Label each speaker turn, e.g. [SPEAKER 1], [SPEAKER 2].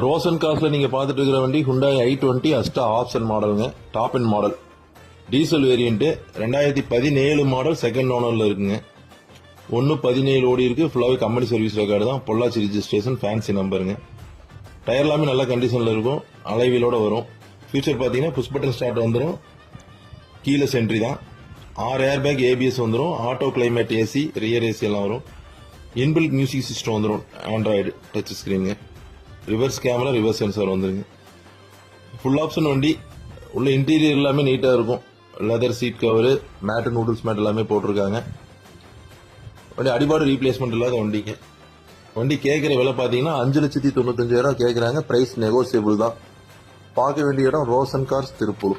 [SPEAKER 1] ரோசன் கார்ஸ்ல நீங்க பார்த்துட்டு இருக்கிற வண்டி Hyundai i twenty Asta option மாடலுங்க top and model diesel variant ரெண்டாயிரத்தி பதினேழு மாடல் செகண்ட் ஓனர்ல இருக்குங்க. ஒன்று பதினேழு ஓடி இருக்கு. ஃபுல்லாகவே கம்பெனி சர்வீஸ் ரெக்கார்டு தான். பொள்ளாச்சி ரிஜிஸ்ட்ரேஷன் ஃபேன்சி நம்பருங்க டயர் எல்லாமே நல்ல கண்டிஷன்ல இருக்கும். அலைவீலோட வரும். ஃபியூச்சர் பார்த்தீங்கன்னா புஷ் பட்டன் ஸ்டார்ட் வந்துடும் கீழே சென்ட்ரி தான். ஆறு ஏர் பேக் ஏபிஎஸ் வந்துடும் auto climate AC rear AC எல்லாம் வரும். இன்பில்ட் மியூசிக் சிஸ்டம் வந்துடும் ஆண்ட்ராய்டு டச் ஸ்கிரீனுங்க ரிவர்ஸ் கேமரா ரிவர்ஸ் சென்சார் வந்துருங்க. ஃபுல் ஆப்ஷன் வண்டி உள்ள இன்டீரியர் எல்லாமே நீட்டாக இருக்கும். Leather seat cover mat noodles mat எல்லாமே போட்டிருக்காங்க. வண்டி அடிபாடு ரீப்ளேஸ்மெண்ட் இல்லாத வண்டிங்க. வண்டி கேட்குற விலை பார்த்தீங்கன்னா அஞ்சு லட்சத்தி தொண்ணூத்தஞ்சாயிரம் கேட்குறாங்க ப்ரைஸ் நெகோசியபிள் தான். பார்க்க வேண்டிய இடம் ரோசன் கார்ஸ் திருப்பூர்.